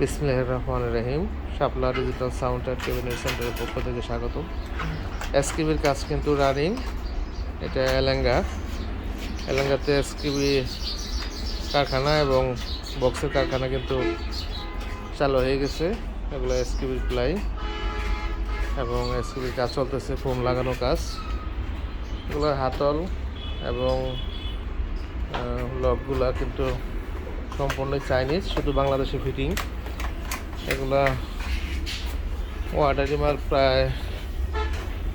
বিসমিল্লাহ রহমান রহিম। Shapla digital sound and cabinet সেন্টারের পক্ষ থেকে স্বাগত এসকিবির কাজ কিন্তু রানিং। এটা এলেঙ্গা। এলেঙ্গাতে এসকিবি কারখানা এবং বক্সের কারখানা কিন্তু চালু হয়ে গেছে। এগুলো এসকিবির প্লাই। এবং এসকিবির কাজ চলতেছে ফোম লাগানো কাজ। এগুলোর হাতল এবং লকগুলা কিন্তু সম্পূর্ণ চাইনিজ, শুধু বাংলাদেশে ফিটিং। এগুলা ওয়াটার রিমার প্রায়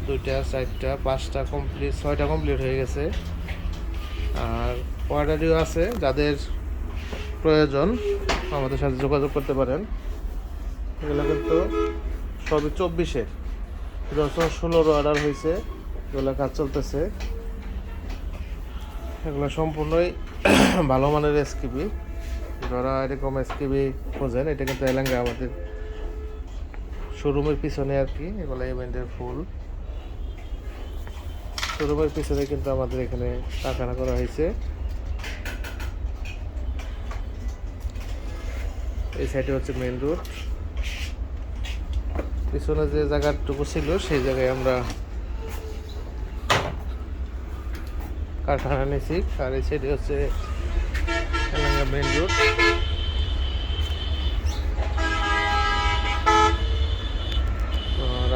দুইটা, চারটা, পাঁচটা কমপ্লিট ছয়টা কমপ্লিট হয়ে গেছে। আর ওয়াটারিও আছে, যাদের প্রয়োজন, আমাদের সাথে যোগাযোগ করতে পারেন। এগুলো কিন্তু সবই চব্বিশের। যখন ষোলোর অর্ডার হয়েছে, এগুলো কাজ চলতেছে। এগুলো সম্পূর্ণই ভালো মানের এসকিবি যারা এরকম এসকিবি খোঁজেন, এটা কিন্তু এলাঙ্গা আমাদের শোরুমের পিছনে আর কি, এগুলো ইভেন্টের ফুল শোরুমের পিছনে কিন্তু আমাদের এখানে কারখানা করা হয়েছে। এই সাইডে হচ্ছে মেন রোড পিছনে যে জায়গাটুকু ছিল, সেই জায়গায় আমরা কারখানা নিয়েছি। আর এই সাইডে হচ্ছে মেন রোড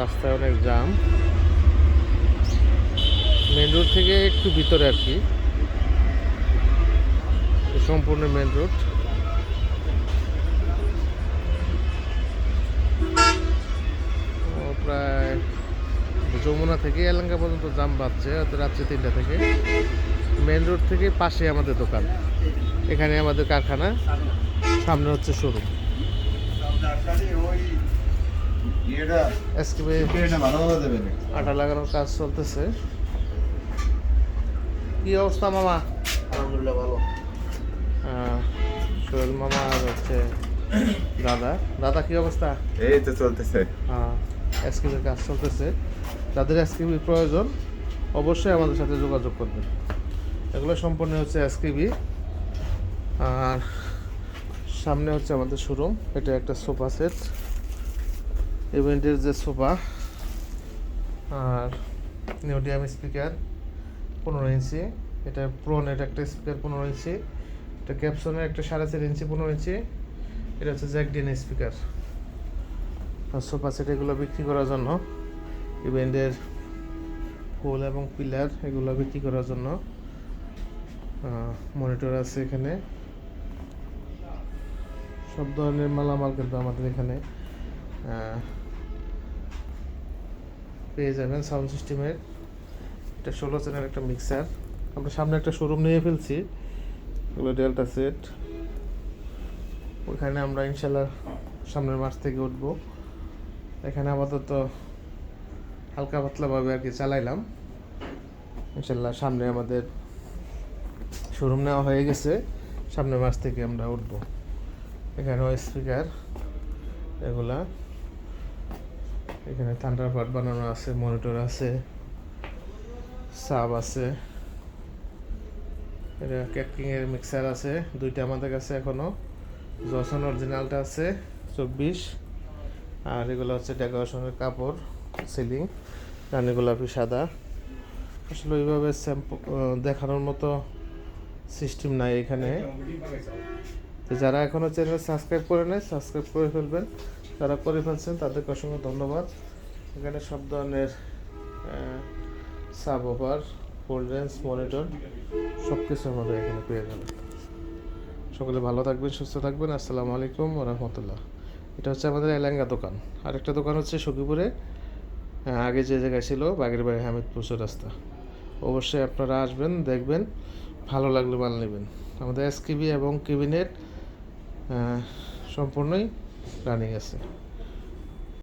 রাস্তায় অনেক জাম মেন রোড থেকে একটু ভিতরে আর কি। সম্পূর্ণ মেন রোড প্রায় যমুনা থেকে এলাঙ্কা পর্যন্ত জাম হয়তো রাত্রি তিনটা থেকে। মেন রোড থেকে পাশে আমাদের দোকান। এখানে আমাদের কারখানা সামনে হচ্ছে শোরুম এসকেবে আটা লাগানোর কাজ চলতেছে। কি অবস্থা মামা? আলহামদুলিল্লাহ ভালো। সোহেল মামা আর হচ্ছে দাদা। দাদা কি অবস্থা? এই তো চলতেছে। এসকিবির কাজ চলতেছে। যাদের এসকিবির প্রয়োজন অবশ্যই আমাদের সাথে যোগাযোগ করবেন। এগুলো সম্পূর্ণ হচ্ছে এসকিবি আর সামনে হচ্ছে আমাদের শোরুম এটা একটা সোফা সেট। ইভেন্টের যে সোফা, আর নিউডিয়াম স্পিকার পনেরো ইঞ্চি। এটা প্রোনের একটা স্পিকার পনেরো ইঞ্চি। এটা ক্যাপসনের একটা সাড়ে চার ইঞ্চি পনেরো ইঞ্চি। এটা হচ্ছে জ্যাকডিন স্পিকার সোফা সেট এগুলো বিক্রি করার জন্য। ইভেন্টের ফুল এবং পিলার এগুলো বিক্রি করার জন্য। মনিটর আছে এখানে। সব ধরনের মালামাল কিন্তু আমাদের এখানে পেয়ে যাবেন সাউন্ড সিস্টেমের এটা ষোলো চ্যানেল একটা মিক্সার আমরা সামনে একটা শোরুম নিয়ে ফেলছি, এগুলো ডেল্টা সেট ওইখানে আমরা ইনশাল্লাহ সামনের মাস থেকে উঠবো। এখানে আপাতত হালকা পাতলাভাবে আর কি চালাইলাম। ইনশাল্লাহ সামনে আমাদের শোরুম নেওয়া হয়ে গেছে। সামনের মাস থেকে আমরা উঠবো। এখানেও স্পিকার এগুলা। এখানে থান্ডার পার্ট বানানো আছে মনিটর আছে সাব আছে। এটা ক্যাকিং এর মিক্সার আছে, দুইটা আমাদের কাছে এখনও। জসন অরিজিনালটা আছে, চব্বিশ। আর এগুলো হচ্ছে ডেকোরেশনের কাপড় সিলিং রানী গোলাপি সাদা। আসলে ওইভাবে দেখানোর মতো সিস্টেম নাই এখানে। তো যারা এখনও চ্যানেল সাবস্ক্রাইব করে নেয় সাবস্ক্রাইব করে ফেলবেন। যারা করে ফেলছেন তাদেরকে অসংখ্য ধন্যবাদ। এখানে সব ধরনের subwoofer cold range monitor সব কিছু আমাদের এখানে পেয়ে যাবেন। সকলে ভালো থাকবেন সুস্থ থাকবেন। আসসালামু আলাইকুম রহমতুল্লাহ। এটা হচ্ছে আমাদের এলাঙ্গা দোকান। আরেকটা দোকান হচ্ছে সখীপুরে। আহ, আগে যে জায়গায় ছিল বাগের বাড়ি হামিদপুর রাস্তা। অবশ্যই আপনারা আসবেন দেখবেন ভালো লাগলে মাল নেবেন। আমাদের এসকিবি এবং কেবিনেট সম্পূর্ণই রানিং আছে।